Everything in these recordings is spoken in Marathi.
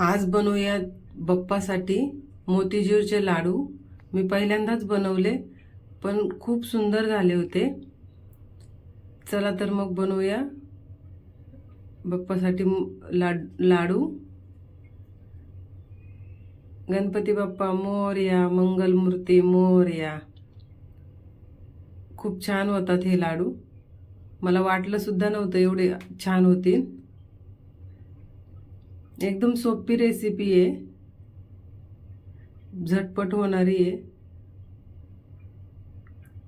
आज बनवूया बप्पासाठी मोतीजूरचे लाडू. मी पहिल्यांदाच बनवले पण खूप सुंदर झाले होते. चला तर मग बनवूया बप्पासाठी लाड लाडू. गणपती बाप्पा मोरया मंगलमूर्ती मोरया खूप छान होतात हे लाडू. मला वाटलंसुद्धा नव्हतं एवढे छान होतील. एकदम सोपी रेसिपी आहे. झटपट होणारी आहे.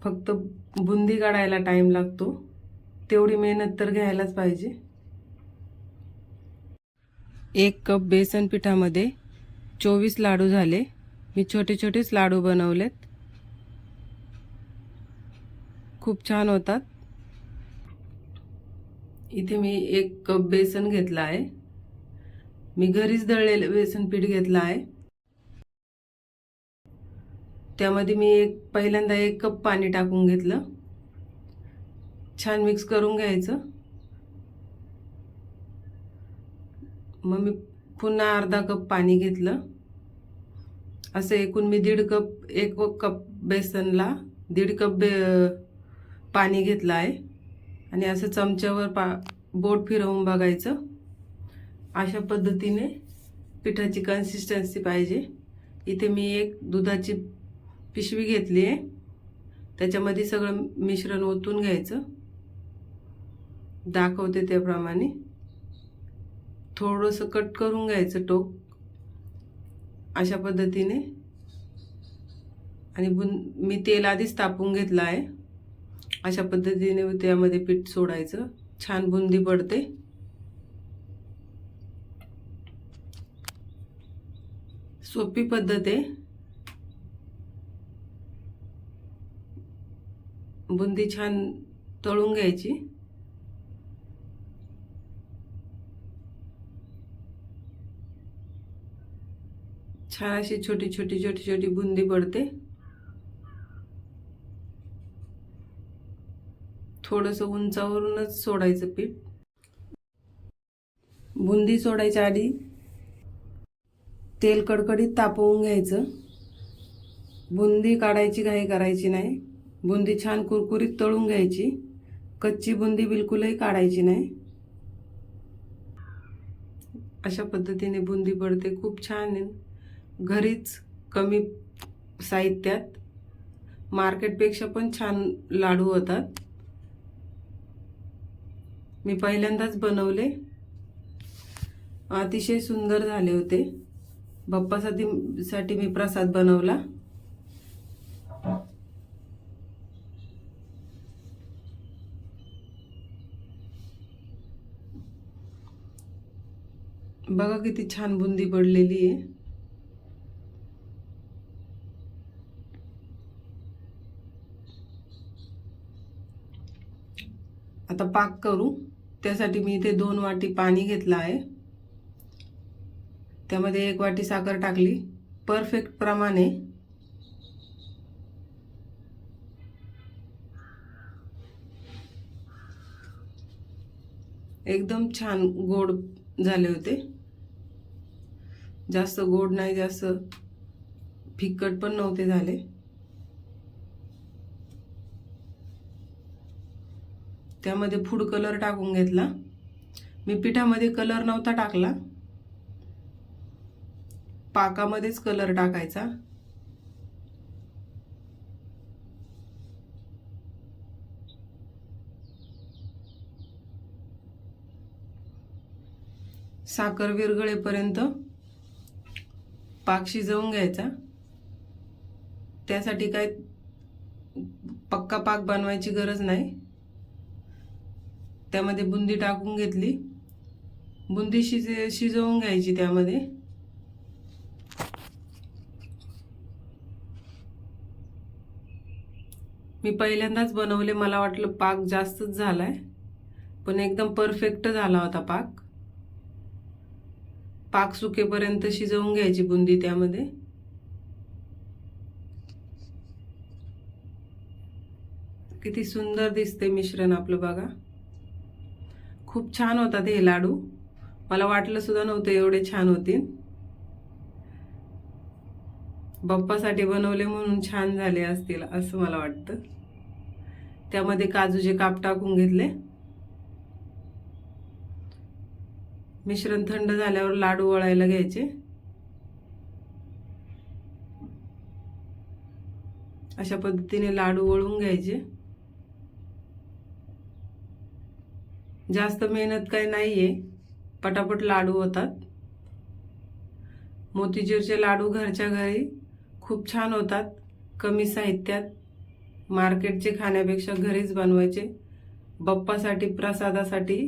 फक्त बुंदी काढायला टाइम लागतो. तेवढी मेहनत तर घ्यायलाच पाहिजे. एक कप बेसन पिठामध्ये चोवीस लाडू झाले. मी छोटे छोटेच लाडू बनवलेत. खूप छान होतात. इथे मी एक कप बेसन घेतला आहे. मी घरीच दळलेलं बेसन पीठ घेतलं आहे. त्यामध्ये मी एक पहिल्यांदा एक कप पाणी टाकून घेतलं. छान मिक्स करून घ्यायचं. मग मी पुन्हा अर्धा कप पाणी घेतलं. असं एकूण मी दीड कप एक कप बेसनला दीड कप बे पाणी घेतलं आहे. आणि असं चमच्यावर पा बोट फिरवून बघायचं. अशा पद्धतीने पिठाची कन्सिस्टन्सी पाहिजे. इथे मी एक दुधाची पिशवी घेतली आहे. त्याच्यामध्ये सगळं मिश्रण ओतून घ्यायचं. दाखवते त्याप्रमाणे. थोडंसं कट करून घ्यायचं टोक. अशा पद्धतीने. आणि बुन मी तेल आधीच तापून घेतलं आहे. अशा पद्धतीने त्यामध्ये पीठ सोडायचं. छान बुंदी पडते. सोपी पद्धत आहे. बुंदी छान तळून घ्यायची. छान अशी छोटी छोटी छोटी छोटी बुंदी पडते. थोडंसं उंचावरूनच सोडायचं पीठ. बुंदी सोडायच्या आधी तेल कडकडीत तापवून घ्यायचं. बुंदी काढायची घाई करायची नाही. बुंदी छान कुरकुरीत तळून घ्यायची. कच्ची बुंदी बिलकुलही काढायची नाही. अशा पद्धतीने बुंदी पडते. खूप छान आहे. घरीच कमी साहित्यात मार्केटपेक्षा पण छान लाडू होतात. मी पहिल्यांदाच बनवले. अतिशय सुंदर झाले होते. बाप्पासाठी साठी मी प्रसाद बनवला. बघा किती छान बुंदी पडलेली आहे. आता पाक करू. त्यासाठी मी इथे दोन वाटी पाणी घेतलं आहे. त्यामध्ये एक वाटी साखर टाकली. परफेक्ट प्रमाणे. एकदम छान गोड झाले होते. जास्त गोड नाही जास्त फिक्कट पण नव्हते झाले. त्यामध्ये फूड कलर टाकून घेतला. मी पिठामध्ये कलर नव्हता टाकला. पाकामध्येच कलर टाकायचा. साखर विरघळेपर्यंत पाक शिजवून घ्यायचा. त्यासाठी काय पक्का पाक बनवायची गरज नाही. त्यामध्ये बुंदी टाकून घेतली. बुंदी शिजे शिजवून घ्यायची त्यामध्ये. मी पहिल्यांदाच बनवले मला वाटलं पाक जास्तच झाला आहे पण एकदम परफेक्ट झाला होता पाक. पाक सुकेपर्यंत शिजवून घ्यायची बुंदी त्यामध्ये. किती सुंदर दिसते मिश्रण आपलं बघा. खूप छान होतात हे लाडू. मला वाटलं सुद्धा नव्हतं एवढे छान होतील. बाप्पासाठी बनवले म्हणून छान झाले असतील असं मला वाटतं. त्यामध्ये काजूचे काप टाकून घेतले. मिश्रण थंड झाल्यावर लाडू वळायला घ्यायचे. अशा पद्धतीने लाडू वळून घ्यायचे. जास्त मेहनत काही नाहीये पटापट लाडू होतात. मोतीचूरचे लाडू घरच्या घरी खूप छान होतात. कमी साहित्यात मार्केटचे खाण्यापेक्षा घरीच बनवायचे. बाप्पासाठी प्रसादासाठी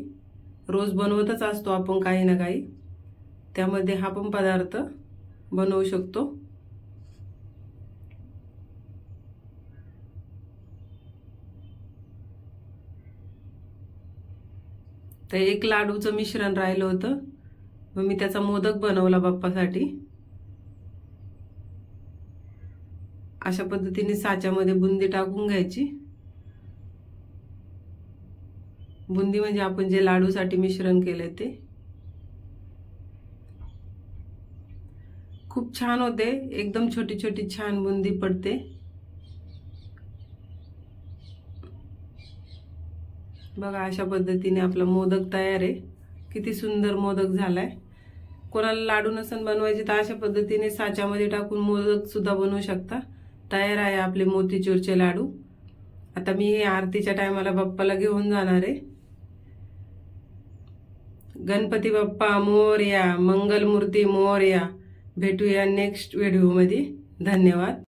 रोज बनवतच असतो आपण काही ना काही. त्यामध्ये हा पण पदार्थ बनवू शकतो. तर एक लाडूचं मिश्रण राहिलं होतं. मग मी त्याचा मोदक बनवला बाप्पासाठी. अशा पद्धतीने साच्यामध्ये बुंदी टाकून घ्यायची. बुंदी म्हणजे आपण जे लाडूसाठी मिश्रण केले ते. खूप छान होते. एकदम छोटी छोटी छान बुंदी पडते. बघा अशा पद्धतीने आपला मोदक तयार आहे. किती सुंदर मोदक झालाय. कोणाला लाडू नसन बनवायचे तर अशा पद्धतीने साच्यामध्ये टाकून मोदक सुद्धा बनवू शकता. तयार आहे आपले मोतीचूरचे लाडू. आता मी आरतीच्या टायमाला बाप्पाला घेऊन जाणार आहे. गणपती बाप्पा मोरया मंगलमूर्ती मोरया भेटूया नेक्स्ट व्हिडिओमध्ये धन्यवाद.